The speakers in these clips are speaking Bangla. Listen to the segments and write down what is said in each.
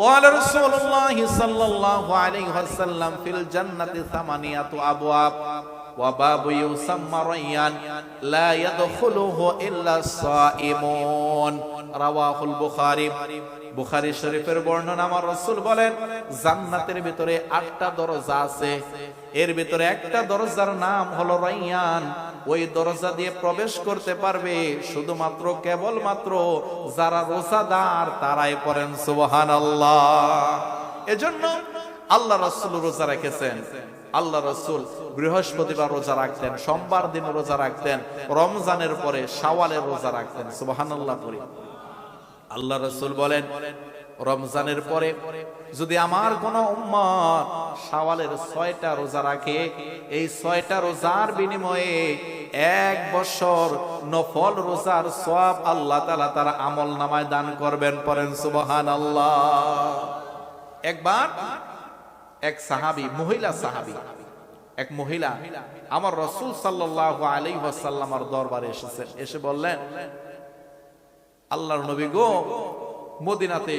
قال رسول الله صلى الله عليه وسلم في الجنة ثمانية أبواب وباب يسمى ريان لا يدخله إلا الصائمون رواه البخاري বুখারী শরীফের বর্ণনা আমার রাসূল বলেন, জান্নাতের ভিতরে আটটা দরজা আছে। এর ভিতরে একটা দরজার নাম হলো রাইয়ান। ওই দরজা দিয়ে প্রবেশ করতে পারবে শুধুমাত্র, কেবলমাত্র যারা রোজাদার তারাই পড়েন, সুবহানাল্লাহ। এজন্য আল্লাহ রসুল রোজা রেখেছেন। আল্লাহ রসুল বৃহস্পতিবার রোজা রাখতেন, সোমবার দিন রোজা রাখতেন, রমজানের পরে শাওয়ালের রোজা রাখতেন, সুবহানাল্লাহ করি আল্লাহ রসুল বলেন, রমজানের পরে যদি আমার কোন উম্মত শাওয়ালের ছয়টা রোজা রাখে, এই ছয়টা রোজার বিনিময়ে এক বছর নফল রোজার সব আল্লাহ তালা তারা আমল নামায় দান করবেন পরেন সুবহান আল্লাহ একবার এক সাহাবি, মহিলা সাহাবি, এক মহিলা, আমার রসুল সাল্লাহ আলী ওয়াসাল্লামার দরবারে এসেছেন এসে বললেন আল্লাহর নবী গো, মদিনাতে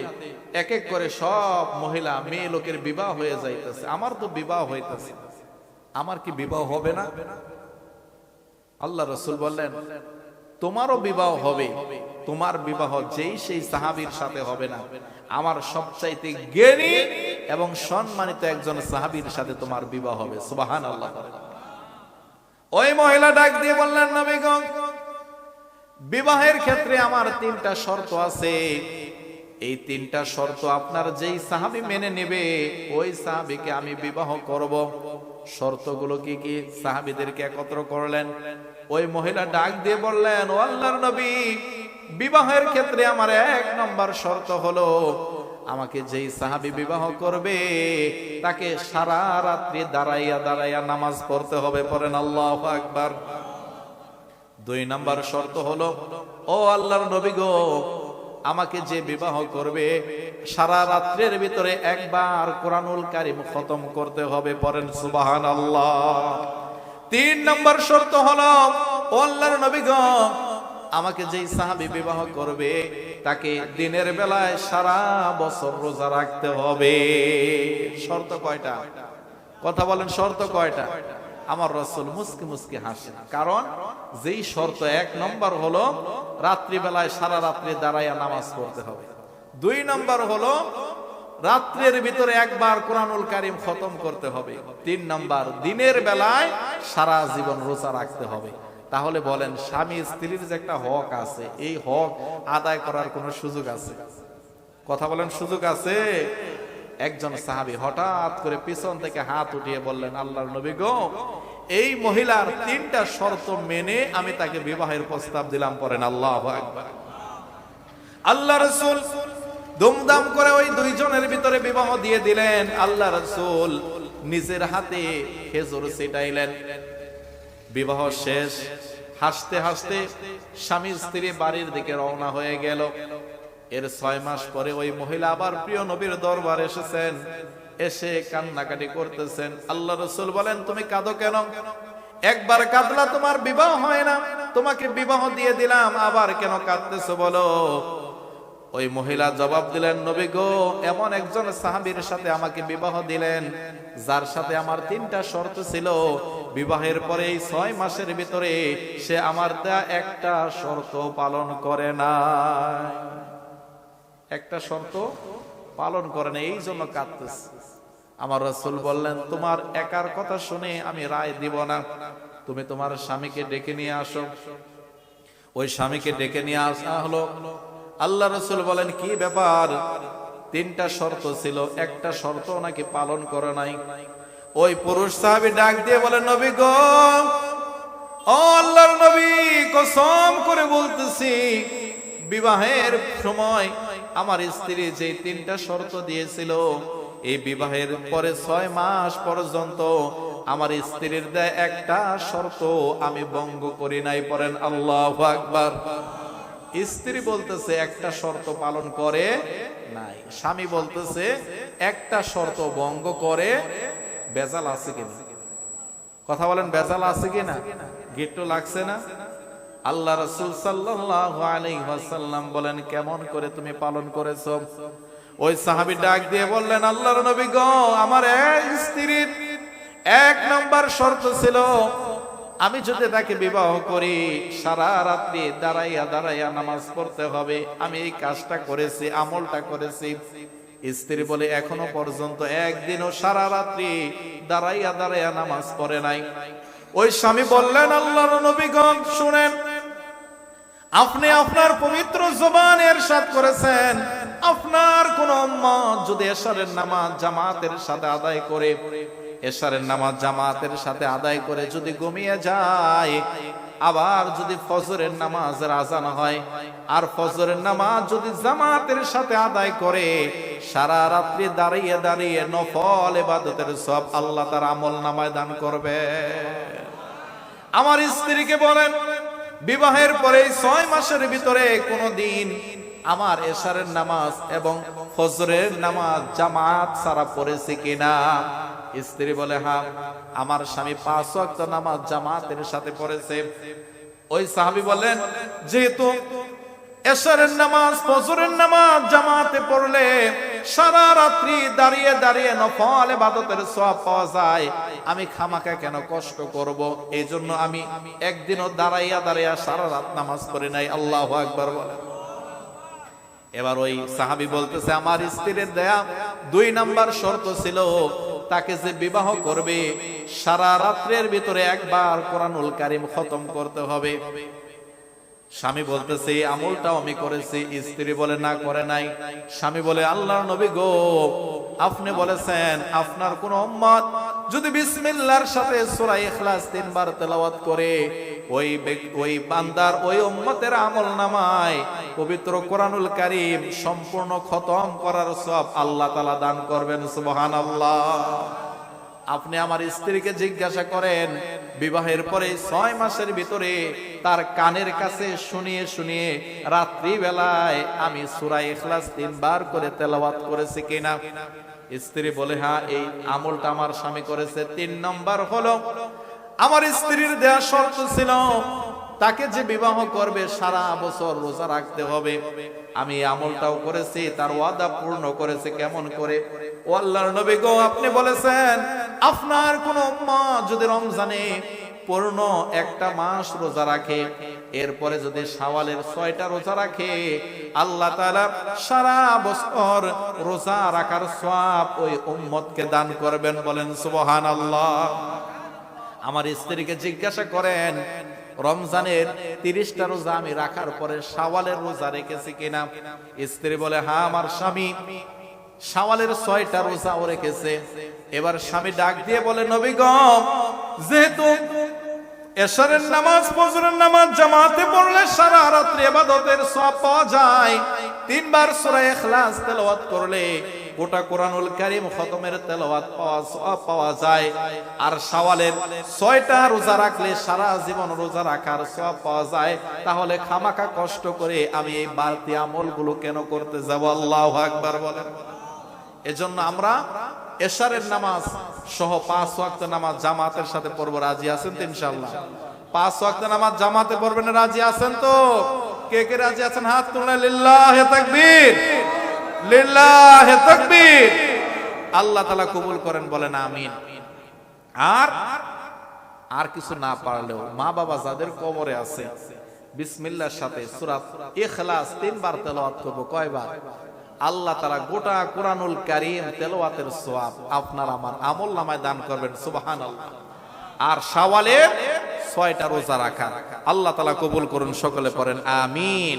এক এক করে সব মহিলা, মেয়ে লোকের বিবাহ হয়ে যাইতেছে। আমার তো বিবাহ হইতেছে। আমার কি বিবাহ হবে না? আল্লাহ রসুল বললেন, তোমারও বিবাহ হবে। তোমার বিবাহ যেই সেই সাহাবীর সাথে হবে না। আমার সবচাইতে জ্ঞানী এবং সম্মানিত একজন সাহাবীর সাথে তোমার বিবাহ হবে। সুবাহান আল্লাহ ওই মহিলা ডাক দিয়ে বললেন নবীগঞ্জ বিবাহের ক্ষেত্রে আমার তিনটা শর্ত আছে। এই তিনটা শর্ত আপনার যেই সাহাবি মেনে নেবে, ওই সাহাবিকে আমি বিবাহ করব। শর্তগুলো কি কি? সাহাবিদেরকে একত্র করলেন। ওই মহিলা ডাক দিয়ে বললেন, ও আল্লাহর নবী, বিবাহের ক্ষেত্রে আমার এক নম্বর শর্ত হলো, আমাকে যেই সাহাবি বিবাহ করবে, তাকে সারা রাত্রি দাঁড়াইয়া দাঁড়াইয়া নামাজ পড়তে হবে। পড়েন আল্লাহ আকবার। দুই নাম্বার শর্ত হলো, ও আল্লাহর নবী গো, আমাকে যে বিবাহ করবে, সারা রাত্রের ভিতরে একবার কোরআনুল কারিম খতম করতে হবে। পরেন সুবাহান আল্লাহ তিন নম্বর শর্ত হলো, ও আল্লাহর নবী গো, আমাকে যেই সাহাবি বিবাহ করবে, তাকে দিনের বেলায় সারা বছর রোজা রাখতে হবে। শর্ত কয়টা? কথা বলেন শর্ত কয়টা? আমার রসুল মুসকি মুসকি হাসেন কারণ যেই শর্ত এক নম্বর হলো রাত্রিবেলায় সারা রাত্রি দাঁড়াইয়া নামাজ পড়তে হবে। দুই নম্বর হলো রাত্রের ভিতরে একবার কোরআনুল কারিম খতম করতে হবে। তিন নম্বর, দিনের বেলায় সারা জীবন রোজা রাখতে হবে। তাহলে বলেন, স্বামী স্ত্রীর যে একটা হক আছে, এই হক আদায় করার কোন সুযোগ আছে? কথা বলেন, সুযোগ আছে? একজন সাহাবি হঠাৎ করে পিছন থেকে হাত উঠিয়ে বললেন আল্লাহর নবী গো এই মহিলার তিনটা শর্ত মেনে আমি তাকে বিবাহের প্রস্তাব দিলাম পরেন আল্লাহ আল্লাহ রসুল দুমদাম করে ওই দুইজনের ভিতরে বিবাহ দিয়ে দিলেন আল্লাহ রসুল নিজের হাতে খেজুর ছিটাইলেন। বিবাহ শেষ হাসতে হাসতে স্বামী স্ত্রী বাড়ির দিকে রওনা হয়ে গেল। এর ছয় মাস পরে ওই মহিলা আবার প্রিয় নবীর দরবার এসেছেন। এসে কান্নাকাটি করতেছেন। আল্লাহ রসুল বলেন, তুমি কাঁদো কেন? একবার কাঁদলা, তোমার বিবাহ হয় না। তোমাকে বিবাহ দিয়ে দিলাম, আবার কেন কাঁদতেছো বলো? ওই মহিলা জবাব দিলেন, নবী গো, এমন একজন সাহাবীর সাথে আমাকে বিবাহ দিলেন, যার সাথে আমার তিনটা শর্ত ছিল। বিবাহের পরে এই ছয় মাসের ভিতরে সে আমার দেয়া একটা শর্ত পালন করে না একটা শর্ত পালন করে না এই জন্য কাঁদতেছে। আমার রসুল বললেন, তোমার একার কথা শুনে আমি রায় দিব না। তুমি তোমার স্বামীকে ডেকে নিয়ে আসো। ওই স্বামীকে ডেকে নিয়ে আসা হলো। আল্লাহ রসুল বলেন, কি ব্যাপার? তিনটা শর্ত ছিল। একটা শর্ত নাকি পালন করে নাই। ওই পুরুষ সাহাবি ডাক দিয়ে বলেন নবী গো আল্লাহর নবী, কসম করে বলতেছি, বিবাহের সময় আমার স্ত্রী যে তিনটা শর্ত দিয়েছিল, এই বিবাহের পরে ছয় মাস পর্যন্ত আমার স্ত্রীর দেয় একটা শর্ত, আমি ভঙ্গ করি নাই, পড়েন আল্লাহ আকবার। স্ত্রী বলতেছে, একটা শর্ত পালন করে নাই। স্বামী বলতেছে, একটা শর্ত ভঙ্গ করে, বেজাল আছে কিনা? কথা বলেন, বেজাল আছে কিনা? গিট্টু লাগছে না? আল্লাহ রসুল ওয়াসাল্লাম বলেন, কেমন করে তুমি পালন করেছ? ওই সাহাবি ডাক দিয়ে বললেন, আল্লাহর নবী গো, আমার এক স্ত্রীর এক নম্বর শর্ত ছিল, আমি যদি তাকে বিবাহ করি, সারা রাত্রি দাঁড়াইয়া দাঁড়াইয়া নামাজ পড়তে হবে। আমি এই কাজটা করেছি, আমলটা করেছি। স্ত্রী বলে, এখনও পর্যন্ত একদিনও সারা রাত্রি দাঁড়াইয়া দাঁড়াইয়া নামাজ পড়ে নাই। ওই স্বামী বললেন, আল্লাহর নবীগণ শুনেন আপনি আপনার পবিত্র জবানের সাথ করেছেন। আপনার কোন যদি এশারের নামাজ জামাতের সাথে আদায় করে, এশারের নামাজ জামাতের সাথে আদায় করে যদি ঘুমিয়ে যায়, আবার যদি ফজরের নামাজের আজান হয়, আর ফজরের নামাজ যদি জামাতের সাথে আদায় করে, সারা রাত্রি দাঁড়িয়ে দাঁড়িয়ে নফল এবাদতের সব আল্লাহ তার আমল নামায় দান করবে। আমার স্ত্রীকে বলেন বিবাহের পরে ছয় মাসের ভিতরে কোনো দিন আমার এশারের নামাজ এবং ফজরের নামাজ জামাত সারা পড়েছে কিনা? স্ত্রী বলে, হা, আমার স্বামী পাঁচ নামাজ জামাতের সাথে পড়েছে। ওই সাহাবি বলেন, যেহেতু এশারের নামাজ, ফজরের নামাজ জামাতে পড়লে সারা রাত্রি দাঁড়িয়ে দাঁড়িয়ে নফল ইবাদতের সওয়াব পাওয়া যায়। আমি খামাকা কেন কষ্ট করব? এই জন্য আমি একদিনও দাঁড়াইয়া দাঁড়াইয়া সারা রাত নামাজ পড়ি নাই। আল্লাহু আকবার বলে এবার ওই সাহাবী বলতেছে, আমার স্ত্রীর দেয়া দুই নাম্বার শর্ত ছিল, তাকে যে বিবাহ করবে, সারা রাত্রের ভিতরে একবার কোরআনুল কারিম খতম করতে হবে। স্বামী বলতেছে এই আমলটাও আমি করেছি। স্ত্রী বলে, না, করে নাই। স্বামী বলে, আল্লাহর নবী গো, আপনি বলেছেন, আপনার কোন যদি বিসমিল্লাহর সাথে সূরা ইখলাস তিনবার তেলাওয়াত করে, ওই ওই বান্দার ওই উম্মতের আমল নামায় পবিত্র কোরআনুল কারীম সম্পূর্ণ খতম করার সব আল্লাহ তাআলা দান করবেন, সুবহানাল্লাহ। আপনি আমার স্ত্রীকে জিজ্ঞাসা করেন, বিবাহের পরে ছয় মাসের ভিতরে তার কানের কাছে শুনিয়ে শুনিয়ে রাত্রি বেলায় আমি সুরাই এখলাস তিনবার করে তেলাওয়াত করেছি কিনা? স্ত্রী বলে হ্যাঁ এই আমলটা আমার স্বামী করেছে। তিন নম্বর হলো, আমার স্ত্রীর দেয়া শর্ত ছিল, তাকে যে বিবাহ করবে সারা বছর রোজা রাখতে হবে। আমি আমলটাও করেছি, তার ওয়াদা পূর্ণ করেছে, কেমন করে? ও আল্লাহর নবী গো, আপনি বলেছেন আপনার কোন মা যদি রমজানে পূর্ণ একটা মাস রোজা রাখে, এরপরে যদি শাওয়ালের ছয়টা রোজা রাখে, আল্লাহ সারা বছর রোজা রাখার সওয়াব ওই উম্মতকে দান করবেন বলেন সুবহান আল্লাহ আমার স্ত্রীকে জিজ্ঞাসা করেন, রমজানের তিরিশটা রোজা আমি রাখার পরে শাওয়ালের রোজা রেখেছি কিনা? স্ত্রী বলে হ্যাঁ আমার স্বামী। শাওয়ালের ছয়টা রোজা ও রেখেছে। এবার স্বামী ডাক দিয়ে বলে নবীগম যেহেতু এশারের নামাজ, ফজরের নামাজ জামাতে পড়লে সারা রাত্রি ইবাদতের সওয়াব পাওয়া যায়। তিনবার সূরা ইখলাস তেলাওয়াত করলে গোটা কোরআনুল কারীম খতমের তেলাওয়াত পাওয়া, সওয়াব পাওয়া যায়। আর শাওয়ালের ছয়টা রোজা রাখলে সারা জীবন রোজা রাখার সওয়াব পাওয়া যায়। তাহলে খামাকা কষ্ট করে আমি এই বাড়তি আমলগুলো কেন করতে যাব? আল্লাহু আকবার বলেন। এজন্য আমরা এশারের নামাজ সহ পাঁচ ওয়াক্ত নামাজ জামাতের সাথে পড়ব, রাজি আছেন তো ইনশাল্লাহ পাঁচ ওয়াক্ত নামাজ জামাতে পড়বেন, রাজি আছেন তো? কে কে রাজি আছেন? হাত তুললে লিল্লাহ তাকবীর লিল্লাহ তাকবীর। আল্লাহ তাআলা কবুল করেন, বলেন আমিন। আর আর কিছু না পারলেও, মা বাবা যাদের কবরে আছে বিসমিল্লাহর সাথে সূরা ইখলাস তিনবার তেলাওয়াত করব, কয়বার? আল্লাহ তারা গোটা কোরআনুল কারিম তেলোয়াতের সোয়াব আপনার আমার আমল নামায় দান করবেন সুবাহান আর সাওয়ালের ছয়টা রোজা রাখা, আল্লাহ তালা কবুল করুন, সকলে পড়েন, আমিন।